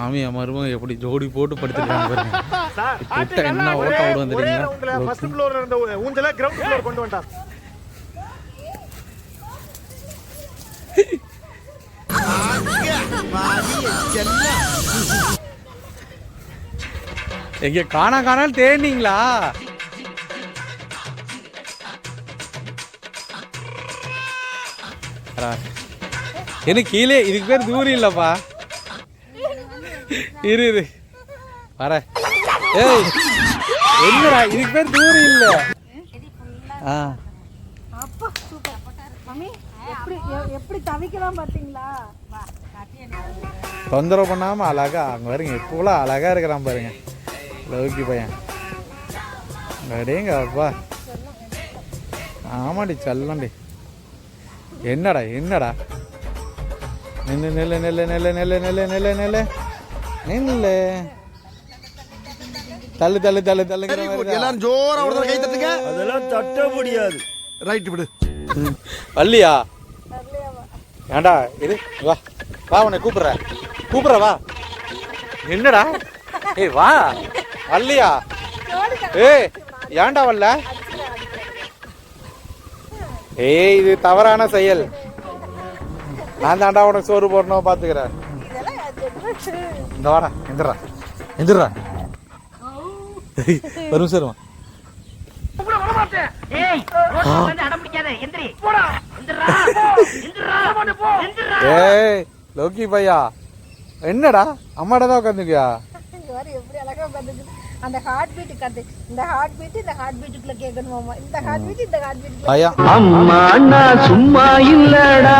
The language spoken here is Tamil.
சாமி என் மருமகன் எப்படி ஜோடி போட்டு படுத்துருக்காங்க பாருங்க. என்ன ஓட்ட விடுவோம் ஒரே தெரியுங்களா ரவுண்ட்ல ஃபர்ஸ்ட் ஃப்ளோர்ல இருந்த ஊஞ்சல கிரவுண்ட் ஃப்ளோர் கொண்டு வந்துட்டான் எங்க காணா காணாலும் தேடினீங்களா. என்ன கீழே இதுக்கு பேர் தூரி இல்லப்பா. இரு இரு. வர. ஏய் என்னடா இதுக்கு பேர் தூரி இல்ல. ஆ. அப்பா சூப்பர். மம்மி எப்படி எ- எப்படி தவிக்கலாம் பார்த்தீங்களா? தொந்தரவு பண்ணாம அழகா அங்க பாருங்க இப்போ அழகா இருக்கிறான் பாருங்க. லவுக்கி பையன். அடேங்க அப்பா. ஆமாடி செல்லண்டி என்னடா என்னடா? நில்லு நில்லு நில்லு நில்லு நில்லு நில்லு நில்லு நில்லு. நில்லு தள்ளு தள்ளு தள்ளு தான். எல்லாரும் ஜோரா ஒரு கை தட்டுங்க. அதெல்லாம் தட்ட முடியாது. ரைட் விடு. வள்ளியா? ஏண்டா இது? வா வா உன்னை கூப்பிடுறேன் கூப்பிடுற வா. என்னடா? ஏய் வா. வள்ளியா? ஏய் ஏன்டா வரல ஏய் இது தவறான செயல். நான் தாண்டா உனக்கு சோறு போடணும் பாத்துக்கிறேன். இந்த வாடா எந்திரா. எந்திரா எந்திரா எந்திரா எந்திரா ஏய் லோக்கி பையா. என்னடா? அம்மாடா தான் உட்காந்துக்கியா எப்படி அழகா உட்காந்துக்குது அந்த ஹார்ட் பீட் கத்து இந்த ஹார்ட் பீட் இந்த ஹார்ட் பீட்டுக்குள்ள கேட்கணுமாமா இந்த ஹார்ட் பீட் இந்த ஹார்ட் பீட் பையா. அம்மா சும்மா இல்லடா.